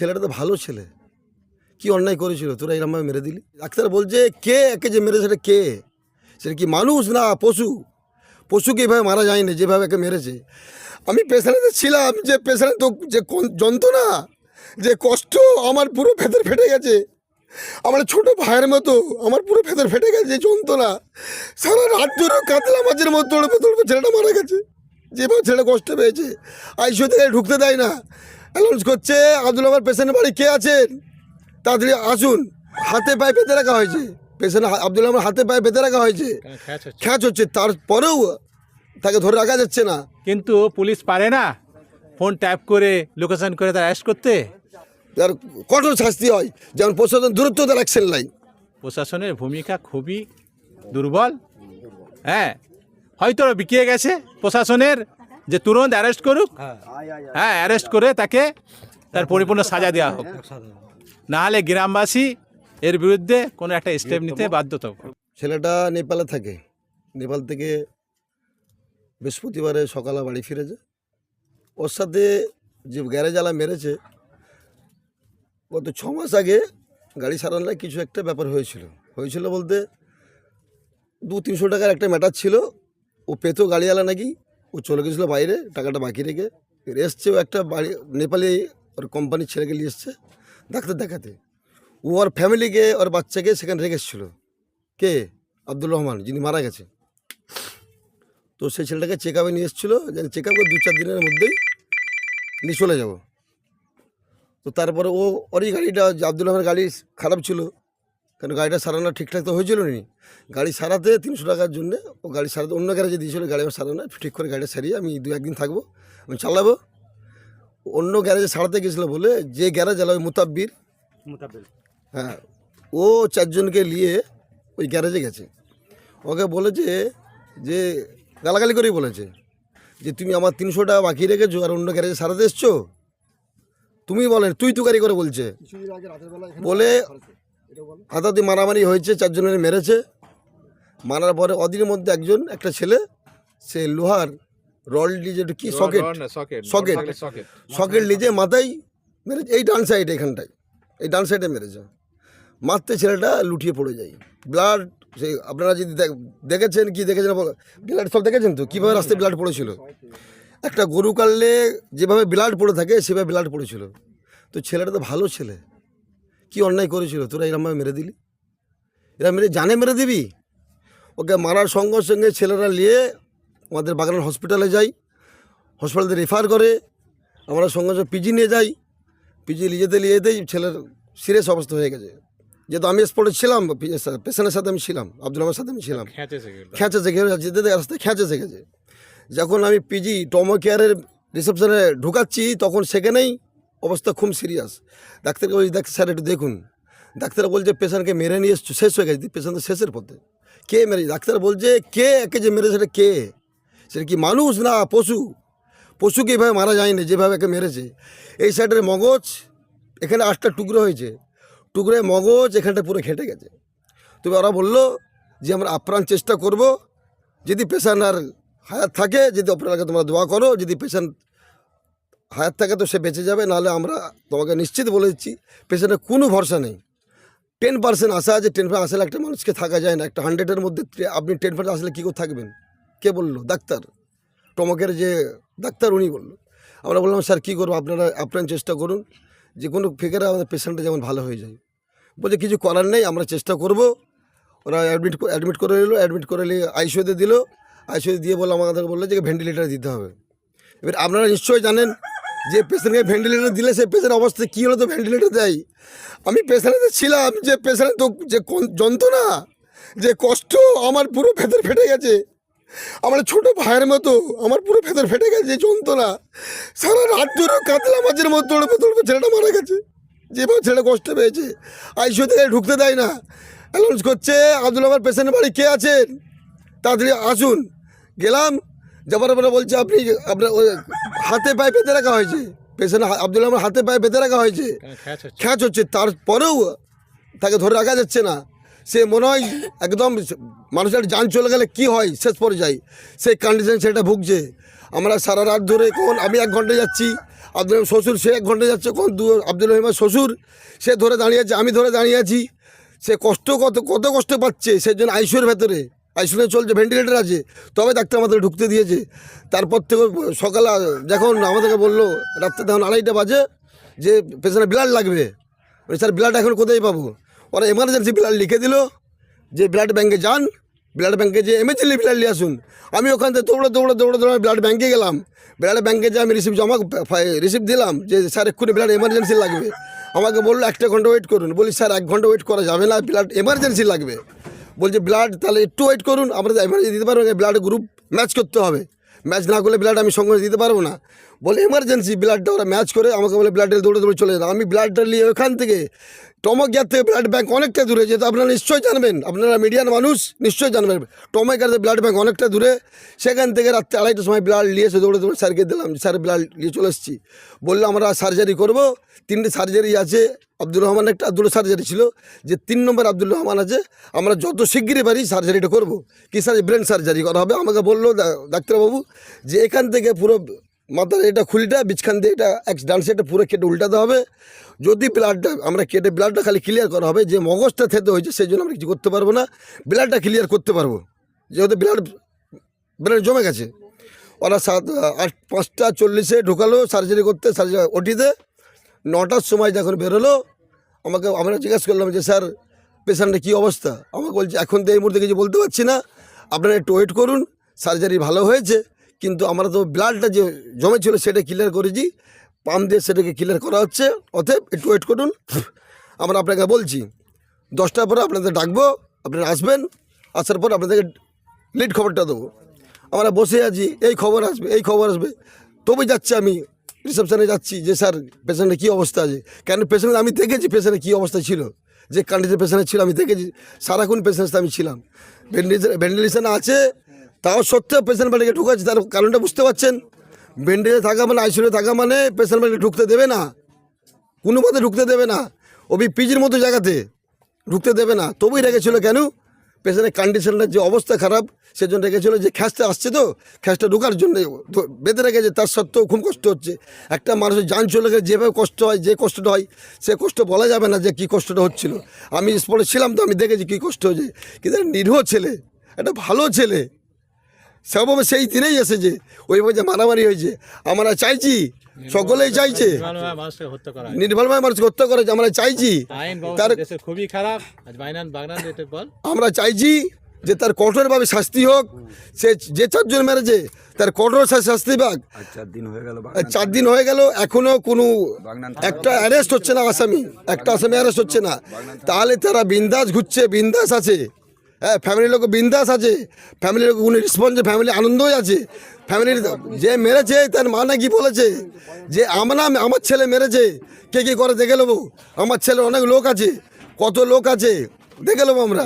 ছেলেটা তো ভালো ছেলে। কি অন্যায় করেছিল? তোরা এরমভাবে মেরে দিলি? ডাক্তার বলছে, কে? একে যে মেরেছে সেটা কে? সেটা কি মানুষ না পশু? পশুকে এভাবে মারা যায়নি যেভাবে একে মেরেছে? আমি পেশেন্টে ছিলাম, যে পেশেন্ট তো যে যন্ত্রণা, যে কষ্ট আমার পুরো ভেতর ফেটে গেছে। আমার ছোট ভাইয়ের মতো আমার পুরো ভেতর ফেটে গেছে যন্ত্রণা। সারা রাত ধরে কাতলা মাছের মতো দৌড়বে দৌড়বে ছেলেটা মারা গেছে। যেভাবে ছেলে কষ্ট পেয়েছে আইসিউ থেকে ঢুকতে দেয় না। অ্যানাউন্স করছে আব্দুল আমার পেশেন্টের বাড়ি কে আছেন তাড়াতাড়ি আসুন। হাতে পায়ে বেঁধে রাখা হয়েছে। পেশেন্ট আব্দুল আমার হাতে পায়ে বেঁধে রাখা হয়েছে। খ্যাচ হচ্ছে? তারপরেও তাকে ধরে রাখা যাচ্ছে না। কিন্তু পুলিশ পারে না? ফোন ট্যাপ করে লোকেশন করে তার অ্যারেস্ট করতে? তার কঠোর শাস্তি হয়। যেমন প্রশাসন দূরত্বতা রাখছেন নাই প্রশাসনের ভূমিকা খুবই দুর্বল। হ্যাঁ হয়তো বিকিয়ে গেছে প্রশাসনের। যে তুরন্ত অ্যারেস্ট করুক। হ্যাঁ। অ্যারেস্ট করে তাকে তার পরিপূর্ণ সাজা দেওয়া হোক। নাহলে গ্রামবাসী এর বিরুদ্ধে কোনো একটা স্টেপ নিতে বাধ্য থাকবে ছেলেটা নেপালে থাকে। নেপাল থেকে বৃহস্পতিবারে সকালে বাড়ি ফিরেছে। ওর সাথে যে গ্যারেজালা মেরেছে গত ছ মাস আগে গাড়ি সারানোর কিছু একটা ব্যাপার হয়েছিল। হয়েছিল বলতে দু তিনশো টাকার একটা ম্যাটার ছিল। ও পেতো গাড়িওয়ালা নাকি ও চলে গেছিল বাইরে, টাকাটা বাকি রেখে। এসছে ও একটা বাড়ি, নেপালি ওর কোম্পানির ছেলেকে নিয়ে এসছে ডাক্তার দেখাতে। ও ওর ফ্যামিলিকে ওর বাচ্চাকে সেখানে রেখে এসেছিল। কে? আব্দুল রহমান, যিনি মারা গেছে। তো সেই ছেলেটাকে চেক আপে নিয়ে এসেছিল যে চেক আপ করে দু চার দিনের মধ্যেই নিয়ে চলে যাব। তো তারপরে ও, ওরই গাড়িটা আব্দুল রহমানের গাড়ি খারাপ ছিল। কারণ গাড়িটা সারানো ঠিকঠাক তো হয়েছিল নি গাড়ি সারাতে তিনশো টাকার জন্য ও গাড়ি সারাতে অন্য গ্যারেজে দিয়েছিল গাড়ি আমার সারানো ঠিক করে গাড়িটা সারিয়ে আমি দু একদিন থাকব আমি চালাবো। অন্য গ্যারেজে সারাতে গেছিল বলে যে গ্যারেজ আলো মুতাব্বির। হ্যাঁ ও চারজনকে নিয়ে ওই গ্যারেজে গেছে। ওকে বলেছে যে গালাগালি করেই বলেছে যে তুমি আমার তিনশো টাকা বাকি রেখেছো আর অন্য গ্যারেজে সারাতে এসছো? তুমি বলেন তুই তুকারি করে বলছে। বলে হাতাহাতি মারামারি হয়েছে চারজনের মেরেছে। মারার পরে অদিনের মধ্যে একজন একটা ছেলে সে লোহার রড লিজে কি সকেট সকেট সকেট লিজে মাথায় মেরেছে এই ডান সাইড এখানটায়। এই ডান সাইডে মেরেছে। মারতে ছেলেটা লুটিয়ে পড়ে যায়। ব্লাড সে আপনারা যদি দেখ- দেখেছেন কি দেখেছেন ব্লাড সব দেখেছেন তো? কীভাবে রাস্তায় ব্লাড পড়েছিল? একটা গরু কাটলে যেভাবে ব্লাড পড়ে থাকে সেভাবে ব্লাড পড়েছিল। তো ছেলেটা তো ভালো ছেলে। কি অন্যায় করেছিল? তোরা এরমভাবে মেরে দিলি? এরা মেরে জানে মেরে দিবি? ওকে মারার সঙ্গে সঙ্গে ছেলেরা নিয়ে আমাদের বাগান হসপিটালে যাই। হসপিটালে রেফার করে। আমরা সঙ্গে সঙ্গে পিজি নিয়ে যাই। পিজি নিয়ে যেতে নিয়ে যেতেই ছেলের সিরিয়াস অবস্থা হয়ে গেছে। যেহেতু আমি স্পটে ছিলাম পেশেন্টের সাথে আমি ছিলাম আব্দুল রহমানের সাথে আমি ছিলাম। খেঁচে শিখে যেতে যেতে রাস্তায় খেঁচে শিখেছে যখন আমি পিজি টমো কেয়ারের রিসেপশনে ঢুকাচ্ছি তখন সেখানেই অবস্থা খুব সিরিয়াস ডাক্তারকে বলছি ডাক্তার স্যার, একটু দেখুন। ডাক্তার বলছে পেশেন্টকে মেরে নিয়ে এসছো, শেষ হয়ে গেছে। পেশেন্ট শেষের পথে। কে মেরে ডাক্তার বলছে, কে? একে যে মেরেছে সেটা কে? সেটা কি মানুষ না পশু? পশুকে এভাবে মারা যায়নি যেভাবে একে মেরেছে? এই সাইডের মগজ এখানে আটটা টুকরো হয়েছে। টুকরোয় মগজ এখানটা পুরো খেটে গেছে। তবে ওরা বলল, যে আমরা আপ্রাণ চেষ্টা করব। যদি পেশেন্ট আর হায়াত থাকে, যদি আপনাকে তোমরা দোয়া করো, যদি পেশেন্ট হায়াত থাকে তো সে বেঁচে যাবে, নাহলে আমরা তোমাকে নিশ্চিত বলে দিচ্ছি পেশেন্টের কোনো ভরসা নেই। টেন পার্সেন্ট আশা আছে টেন পার্সেন্ট আসলে একটা মানুষকে থাকা যায় না, একটা হান্ড্রেডের মধ্যে আপনি টেন পার্সেন্ট আসলে কী করে থাকবেন? কে বলল? ডাক্তার। টমকের যে ডাক্তার উনি বলল। আমরা বললাম, স্যার, কী করব? আপনারা আপ্রাণ চেষ্টা করুন, যে কোনো ফিগারে আমাদের পেশেন্টটা যেমন ভালো হয়ে যায়। বলছে, কিছু করার নেই, আমরা চেষ্টা করব। ওরা অ্যাডমিট অ্যাডমিট করে নিলো অ্যাডমিট করে নিয়ে আইসিউতে দিল। আইসিউতে দিয়ে বলল আমাদের বলল যে ভেন্টিলেটার দিতে হবে। এবার আপনারা নিশ্চয়ই জানেন যে পেশেন্টকে ভেন্টিলেটার দিলে সেই পেশেন্ট অবস্থা কী হলো তো ভেন্টিলেটার দেয়? আমি পেশেন্টে ছিলাম, যে পেশেন্ট তো যে যন্ত্রণা, যে কষ্ট, আমার পুরো ভেতর ফেটে গেছে। আমার ছোট ভাইয়ের মতো, আমার পুরো ভেতর ফেটে গেছে যন্ত্রণা। সারা রাত ধরে কাতলা মাছের মতো দৌড়বে ছেলেটা মারা গেছে। যেভাবে ছেলে কষ্ট পেয়েছে। আইসিউ থেকে ঢুকতে দেয় না। অ্যানাউন্স করছে, আব্দুল আমার পেশেন্টের বাড়ি কে আছেন? তাড়াতাড়ি আসুন। গেলাম। যাবার পরে বলছে, আপনি, আপনার হাতে পায়ে বেঁধে রাখা হয়েছে। পেশেন্ট আব্দুল আমার হাতে পায়ে বেঁধে রাখা হয়েছে। খ্যাচ হচ্ছে? তারপরেও তাকে ধরে রাখা যাচ্ছে না। সে মনে হয় একদম মানুষের যান চলে গেলে কি হয় শেষ পর্যায়ে। সেই কন্ডিশন সেটা ভুগছে। আমরা সারা রাত ধরে কখন আমি এক ঘণ্টা যাচ্ছি আব্দুল শ্বশুর সে এক ঘণ্টা যাচ্ছে কোন দু আব্দুল রহিমের শ্বশুর সে ধরে দাঁড়িয়ে আছে আমি ধরে দাঁড়িয়ে আছি। সে কষ্ট কত কত কষ্ট পাচ্ছে সেই জন্য আইসিউর ভেতরে। আইসিউরে চলছে ভেন্টিলেটার আছে। তবে ডাক্তার আমাদের ঢুকতে দিয়েছে। তারপর থেকে সকালে, যখন আমাদেরকে বলল, রাত্রে তখন আড়াইটা বাজে, যে পেশেন্টের ব্লাড লাগবে। স্যার ব্লাড এখন কোথায় পাবো? ওরা এমার্জেন্সি ব্লাড লিখে দিল, যে ব্লাড ব্যাঙ্কে যান। ব্লাড ব্যাঙ্কে যে এমএচএলি ব্লাড নিয়ে আসুন। আমি ওখান থেকে দৌড়ে দৌড়ে দৌড়ে দৌড়ে ব্লাড ব্যাঙ্কে গেলাম। ব্লাড ব্যাঙ্কে যে আমি রিসিপ্ট জমা রিসিপ্ট দিলাম, যে, স্যার, এক্ষুনি ব্লাড এমার্জেন্সি লাগবে। আমাকে বলল, একটা ঘণ্টা ওয়েট করুন। বলি, স্যার, এক ঘণ্টা ওয়েট করা যাবে না ব্লাড এমার্জেন্সি লাগবে। বলছে ব্লাড তাহলে একটু ওয়েট করুন, আমরা এমার্জেন্সি দিতে পারব ব্লাড গ্রুপ ম্যাচ করতে হবে। ম্যাচ না করলে ব্লাড আমি সঙ্গে দিতে পারব না। বলে এমার্জেন্সি ব্লাডটা ওরা ম্যাচ করে, আমাকে বলে ব্লাড দৌড়ে দৌড়ে চলে যেতাম আমি ব্লাডটা নিয়ে ওখান থেকে টমকিয়ার থেকে ব্লাড ব্যাঙ্ক অনেকটা দূরে যেহেতু আপনারা নিশ্চয়ই জানবেন আপনারা মিডিয়ার মানুষ নিশ্চয়ই জানবেন টমকিয়ার থেকে ব্লাড ব্যাঙ্ক অনেকটা দূরে সেখান থেকে রাত্রে আড়াইটার সময় ব্লাড নিয়ে এসে দৌড়ে দৌড়ে স্যারকে দিলাম স্যার ব্লাড নিয়ে চলে এসেছি বলল আমরা সার্জারি করব তিনটে সার্জারি আছে আব্দুর রহমান একটা আব্দুল সার্জারি ছিল যে তিন নম্বর আব্দুল রহমান আছে আমরা যত শিগগিরই পারি সার্জারিটা করব কী স্যার ব্রেন সার্জারি করা হবে আমাকে বলল ডাক্তারবাবু যে এখান থেকে পুরো মাথার এটা খুলিটা, বিছখান দিয়ে এটা এক ডান সাইডটা পুরো কেটে উল্টাতে হবে। যদি ব্লাডটা আমরা কেটে ব্লাডটা খালি ক্লিয়ার করা হবে, যে মগজটা থেতে হয়েছে, সেই জন্য আমরা কিছু করতে পারব না। ব্লাডটা ক্লিয়ার করতে পারব। যেহেতু ব্লাড ব্লাড জমে গেছে। ওরা সাত, আট, পাঁচটা, চল্লিশে ঢোকালো সার্জারি করতে সার্জারি ওটিতে। নটার সময় যখন বেরোলো আমাকে, আমরা জিজ্ঞেস করলাম যে, স্যার পেশেন্টের কী অবস্থা? আমাকে বলছে, এখন তো এই মুহূর্তে কিছু বলতে পারছি না। আপনারা একটু ওয়েট করুন। সার্জারি ভালো হয়েছে। কিন্তু আমরা তো ব্লাডটা যে জমেছিল সেটা ক্লিয়ার করেছি। পাম্প দিয়ে সেটাকে ক্লিয়ার করা হচ্ছে। অতএব একটু ওয়েট করুন। আমরা আপনাকে বলছি, দশটার পরে আপনাদের ডাকবো, আপনারা আসবেন, আসার পর আপনাদেরকে লিড খবরটা দেবো। আমরা বসে আছি, এই খবর আসবে, এই খবর আসবে। তবে যাচ্ছি আমি রিসেপশানে যাচ্ছি যে, স্যার পেশেন্টের কী অবস্থা আছে? কেন পেশেন্ট আমি দেখেছি পেশেন্টের কী অবস্থা ছিল। যে কন্ডিশন পেশেন্ট ছিল, আমি দেখেছি। সারাক্ষণ পেশেন্ট আমি ছিলাম। ভেন্টিলেশন ভেন্টিলেশন আছে তাও সত্ত্বেও পেশেন্ট বাড়িকে ঢুকাচ্ছে, তার কারণটা বুঝতে পারছেন? ভেন্টিলেশনে থাকা মানে আইসিউতে থাকা মানে পেশেন্ট বাড়িকে ঢুকতে দেবে না। কোনো মতে ঢুকতে দেবে না। ওবি পিজির মতো জায়গাতে ঢুকতে দেবে না। তবুই রেখেছিল কেন? পেশেন্টের কন্ডিশনটা যে অবস্থা খারাপ, সেজন্য রেখেছিল যে খ্যাসটা আসছে তো খ্যাসটা ঢোকার জন্য বেঁধে রেখেছে, তার সত্ত্বেও খুব কষ্ট হচ্ছে। একটা মানুষের যান চলে গেলে যেভাবে কষ্ট হয়, যে কষ্টটা হয়, সে কষ্ট বলা যাবে না যে কী কষ্টটা হচ্ছিল। আমি স্পটে ছিলাম তো, আমি দেখেছি কী কষ্ট হয়েছে। কিন্তু নিরীহ ছেলে, একটা ভালো ছেলে সেভাবে সেই দিনেই এসেছে। ওইভাবে যে মারামারি হয়েছে। আমরা চাইছি সকলেই চাইছে। নির্মলভাবে মানুষকে হত্যা করা হয়। মানুষকে হত্যা করেছে আমরা চাইছি তার খুবই খারাপ। আজ বাইনান বাগনান এটা বল। আমরা চাইছি যে তার কঠোরভাবে শাস্তি হোক। সে যে চারজন মেরেছে তার কঠোর শাস্তি পাক। আর চার দিন হয়ে গেল আর চার দিন হয়ে গেল এখনও কোনো একটা অ্যারেস্ট হচ্ছে না আসামি। একটা আসামি অ্যারেস্ট হচ্ছে না। তাহলে তারা বিন্দাস ঘুরছে বিন্দাস আছে। হ্যাঁ ফ্যামিলির লোক বিন্দাস আছে। ফ্যামিলির লোক কোনো রেসপন্স ফ্যামিলি আনন্দই আছে। ফ্যামিলির যে মেরেছে তার মা নাকি বলেছে যে আমরা আমার ছেলে মেরেছে। কে কী করে দেখে নেব? আমার ছেলে অনেক লোক আছে। কত লোক আছে? দেখে নেব আমরা।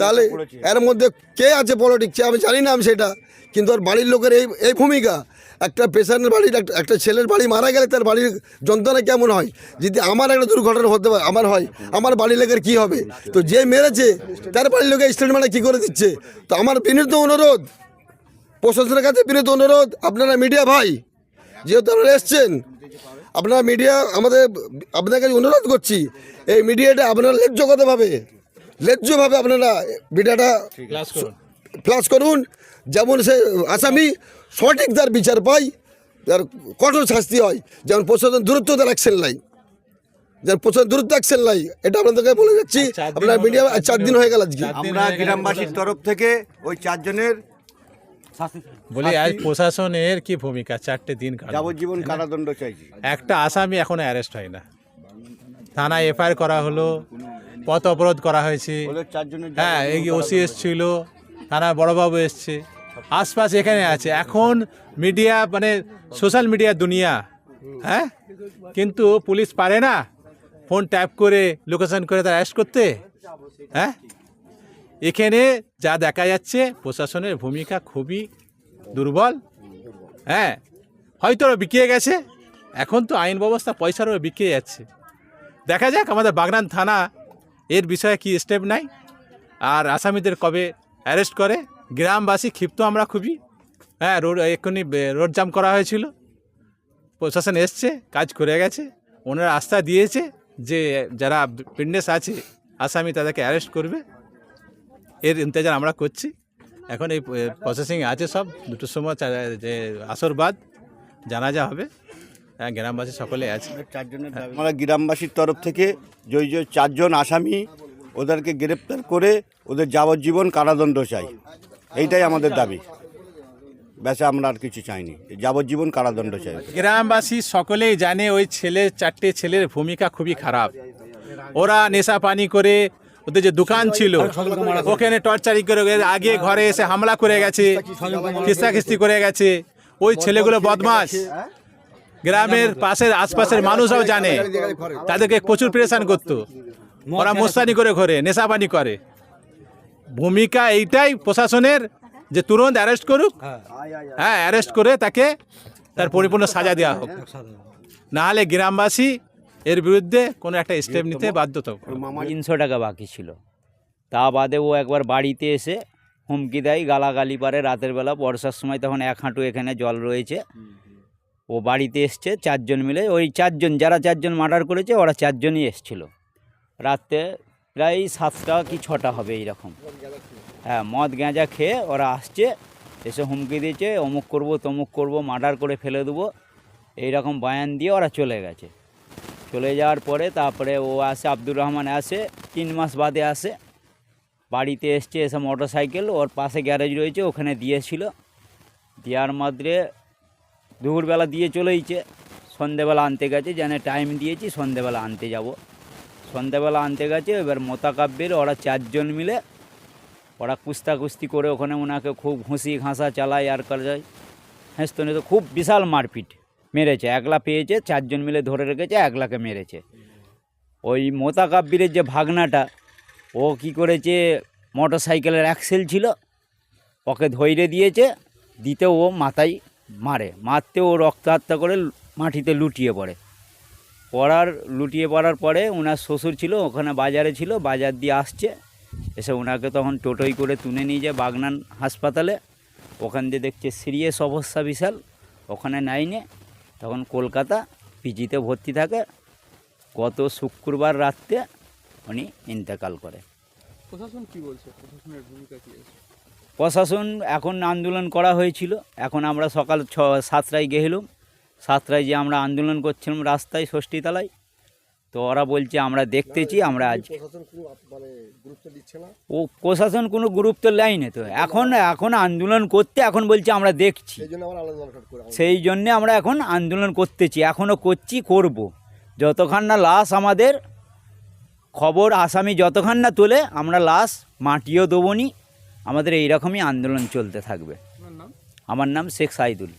তাহলে এর মধ্যে কে আছে পলিটিক্স আমি জানি না আমি সেটা। কিন্তু ওর বাড়ির লোকের এই এই ভূমিকা। একটা পেশেন্টের বাড়ির একটা- একটা ছেলের বাড়ি মারা গেলে তার বাড়ির যন্ত্রণা কেমন হয়? যদি আমার একটা দুর্ঘটনা হতে পারে আমার হয় আমার বাড়ির লোকের কী হবে? তো যে মেরেছে তার বাড়ির লোকের স্টেটমেন্টে কী করে দিচ্ছে? তো আমার বিনীত অনুরোধ প্রশাসনের কাছে বিনীত অনুরোধ আপনারা মিডিয়া ভাই যেহেতু আপনারা এসছেন আপনারা মিডিয়া আমাদের আপনাদের কাছে অনুরোধ করছি এই মিডিয়াটা আপনারা লেজ্জগতভাবে লেজ্জভাবে আপনারা মিডিয়াটা প্লাস করুন। যেমন সে আসামি সঠিক তার বিচার পায় যার কঠোর শাস্তি হয় যেমন প্রশাসন দূরত্ব তার অ্যাকশন লাই যেমন প্রশাসন দূরত্ব অ্যাকশন লাই এটা আপনাদেরকে বলে যাচ্ছি। আপনার মিডিয়া চার দিন হয়ে গেল আজকে। আমরা গ্রামবাসীর তরফ থেকে ওই চারজনের বলি আজ প্রশাসনের কি ভূমিকা? চারটে দিন। যাবজ্জীবন কারাদণ্ড চাইছি। একটা আসামি এখনও অ্যারেস্ট হয় না। থানায় এফআইআর করা হলো পথ অবরোধ করা হয়েছে। হ্যাঁ এই ওসি এসছিল থানা বড়বাবু এসছে। আশপাশ এখানে আছে। এখন মিডিয়া মানে সোশ্যাল মিডিয়া দুনিয়া হ্যাঁ? কিন্তু পুলিশ পারে না। ফোন ট্যাপ করে লোকেশন করে তার অ্যারেস্ট করতে হ্যাঁ? এখানে যা দেখা যাচ্ছে, প্রশাসনের ভূমিকা খুবই দুর্বল হ্যাঁ? হয়তো ওরা বিকিয়ে গেছে। এখন তো আইন ব্যবস্থা পয়সার পয়সারও বিকিয়ে যাচ্ছে। দেখা যাক আমাদের বাগনান থানা এর বিষয়ে কি স্টেপ নাই আর আসামিদের কবে অ্যারেস্ট করে গ্রামবাসী ক্ষিপ্ত আমরা খুবই। হ্যাঁ রোড এক্ষুনি রোড জাম করা হয়েছিল। প্রশাসন এসছে কাজ করে গেছে। ওনারা আস্থা দিয়েছে যে যারা ফিটনেস আছে আসামি তাদেরকে অ্যারেস্ট করবে। এর ইন্তজার আমরা করছি। এখন এই প্রসেসিং আছে সব। দুটোর সময় যে আসর বাদ জানাজা হবে। হ্যাঁ গ্রামবাসী সকলে আছে। আমরা গ্রামবাসীর তরফ থেকে যে চারজন আসামি ওদেরকে গ্রেপ্তার করে ওদের যাবজ্জীবন কারাদণ্ড চাই। এইটাই আমাদের দাবি। ব্যাস, আমরা আর কিছু চাইনি। যাবজ্জীবন কারাদণ্ড চাই। গ্রামবাসী সকলেই জানে ওই ছেলে, চারটে ছেলের ভূমিকা খুবই খারাপ। ওরা নেশা পানি করে, ওদের যে দোকান ছিল, ওখানে টর্চারিং করে আগে ঘরে এসে হামলা করে গেছে, খিস্তাখিস্তি করে গেছে। ওই ছেলেগুলো বদমাস গ্রামের পাশের আশপাশের মানুষরাও জানে, তাদেরকে প্রচুর প্রেশান করতো। ওরা মোস্তানি করে ঘরে, নেশা পানি করে। ভূমিকা এইটাই প্রশাসনের যে তুরন্ত অ্যারেস্ট করুক। হ্যাঁ। অ্যারেস্ট করে তাকে তার পরিপূর্ণ সাজা দেওয়া হোক। নাহলে গ্রামবাসী এর বিরুদ্ধে কোনো একটা স্টেপ নিতে বাধ্য তিনশো টাকা বাকি ছিল। তা বাদে ও একবার বাড়িতে এসে হুমকি দেয় গালাগালি পারে। রাতের বেলা বর্ষার সময় তখন এক হাঁটু এখানে জল রয়েছে। ও বাড়িতে এসছে চারজন মিলে। ওই চারজন যারা চারজন মার্ডার করেছে ওরা চারজনই এসছিল। রাত্রে প্রায় সাতটা কি ছটা হবে এইরকম। হ্যাঁ মদ গাঁজা খেয়ে ওরা আসছে, এসে হুমকি দিয়েছে, অমুক করব, তমুক করব, মার্ডার করে ফেলে দেবো। এইরকম বায়ান দিয়ে ওরা চলে গেছে। চলে যাওয়ার পরে তারপরে ও আসে, আব্দুর রহমান আসে, তিন মাস বাদে আসে। বাড়িতে এসছে, এসে মোটর সাইকেল ওর পাশে গ্যারেজ রয়েছে, ওখানে দিয়েছিল। দেওয়ার মাত্রে দুপুরবেলা দিয়ে চলেইছে। সন্ধেবেলা আনতে গেছে জানে টাইম দিয়েছি, সন্ধেবেলা আনতে যাব। সন্ধেবেলা আনতে গেছে, এবার মোতাকাব্যের ওরা চারজন মিলে ওরা কুস্তা কুস্তি করে ওখানে ওনাকে খুব ঘুষি ঘাসা চালায় আর করা যায়। হ্যাঁ তো খুব বিশাল মারপিট মেরেছে, একলা পেয়েছে, চারজন মিলে ধরে রেখেছে, একলাকে মেরেছে। ওই মোতাকাব্বিরের যে ভাগনাটা, ও কি করেছে মোটর সাইকেলের অ্যাক্সেল ছিল, ওকে ধৈর্য দিয়েছে, দিতে ও মাথায় মারে, মারতে ও রক্তাহত্যা করে মাটিতে লুটিয়ে পড়ে। পড়ার লুটিয়ে পড়ার পরে ওনার শ্বশুর ছিল ওখানে বাজারে ছিল বাজার দিয়ে আসছে। এসে ওনাকে তখন টোটোই করে তুলে নিয়ে যায় বাগনান হাসপাতালে। ওখান দিয়ে দেখছে সিরিয়াস অবস্থা বিশাল ওখানে নাইনে তখন কলকাতা পিজিতে ভর্তি থাকে। গত শুক্রবার রাত্রে উনি ইন্তেকাল করে। প্রশাসন কি বলছে? প্রশাসনের ভূমিকা কি আছে? প্রশাসন এখন আন্দোলন করা হয়েছিল। এখন আমরা সকাল ছ সাতটায় গেছিলাম সাতটায় যে আমরা আন্দোলন করছিলাম রাস্তায় ষষ্ঠীতলায় তো ওরা বলছে আমরা দেখতেছি আমরা আজ ও প্রশাসন কোনো গুরুত্ব লাইনে তো। এখন এখন আন্দোলন করতে এখন বলছে আমরা দেখছি। সেই জন্যে আমরা এখন আন্দোলন করতেছি এখনও করছি করব। যতক্ষণ না লাশ আমাদের খবর আসামি যতক্ষণ না তোলে আমরা লাশ মাটিও দেবনি আমাদের এইরকমই আন্দোলন চলতে থাকবে। আমার নাম শেখ সাইদুল।